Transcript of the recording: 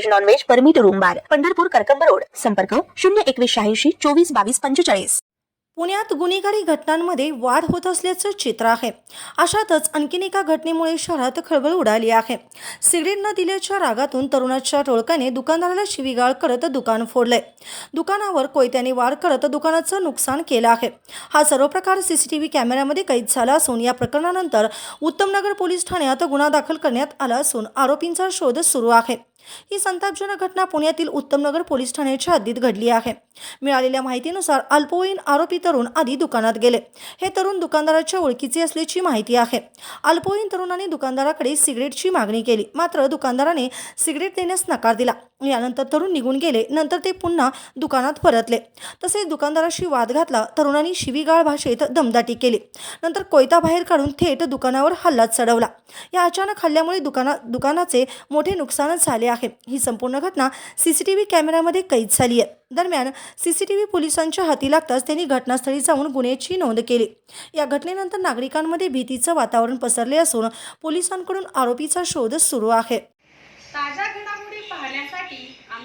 veg non veg permit room bar Pandharpur Karkamb road. संपर्क शून्य एकवीस शहाऐंशी चोवीस बावीस पंचेचाळीस. पुण्यात गुन्हेगारी घटनांमध्ये वाढ होत असल्याचं चित्र आहे. अशातच आणखीन एका घटनेमुळे शहरात खळबळ उडाली आहे. सिगरेट न दिल्याच्या रागातून तरुणाच्या टोळक्याने दुकानदाराला शिवीगाळ करत दुकान फोडलंय. दुकानावर कोयत्याने वार करत दुकानाचं नुकसान केलं आहे. हा सर्व प्रकार सीसीटीव्ही कॅमेऱ्यामध्ये कैद झाला असून या प्रकरणानंतर उत्तमनगर पोलीस ठाण्यात गुन्हा दाखल करण्यात आला असून आरोपींचा शोध सुरू आहे. ही संतापजनक घटना पुण्यातील उत्तमनगर पोलीस ठाण्याच्या हद्दीत घडली आहे. मिळालेल्या माहितीनुसार अल्पवयीन आरोपी तरुण आधी दुकानात गेले. हे तरुण दुकानदाराच्या ओळखीचे असल्याची माहिती आहे. अल्पवयीन तरुणाने दुकानदाराकडे सिगरेटची मागणी केली. मात्र दुकानदाराने सिगरेट देण्यास नकार दिला. यानंतर तरुण निघून गेले. नंतर ते पुन्हा दुकानात परतले. तसेच दुकानदाराशी वाद घातला. तरुणांनी शिवीगाळ भाषेत दमदाटी केली. नंतर कोयता बाहेर काढून थेट दुकानावर हल्ला चढवला. या अचानक हल्ल्यामुळे दुकाना दुकानाचे मोठे नुकसानच झाले आहे. ही संपूर्ण घटना सी सी टी व्ही कॅमेऱ्यामध्ये कैद झाली आहे. दरम्यान सी सी टी व्ही पोलिसांच्या हाती लागताच त्यांनी घटनास्थळी जाऊन गुन्ह्याची नोंद केली. या घटनेनंतर नागरिकांमध्ये भीतीचं वातावरण पसरले असून पोलिसांकडून आरोपीचा शोध सुरू आहे.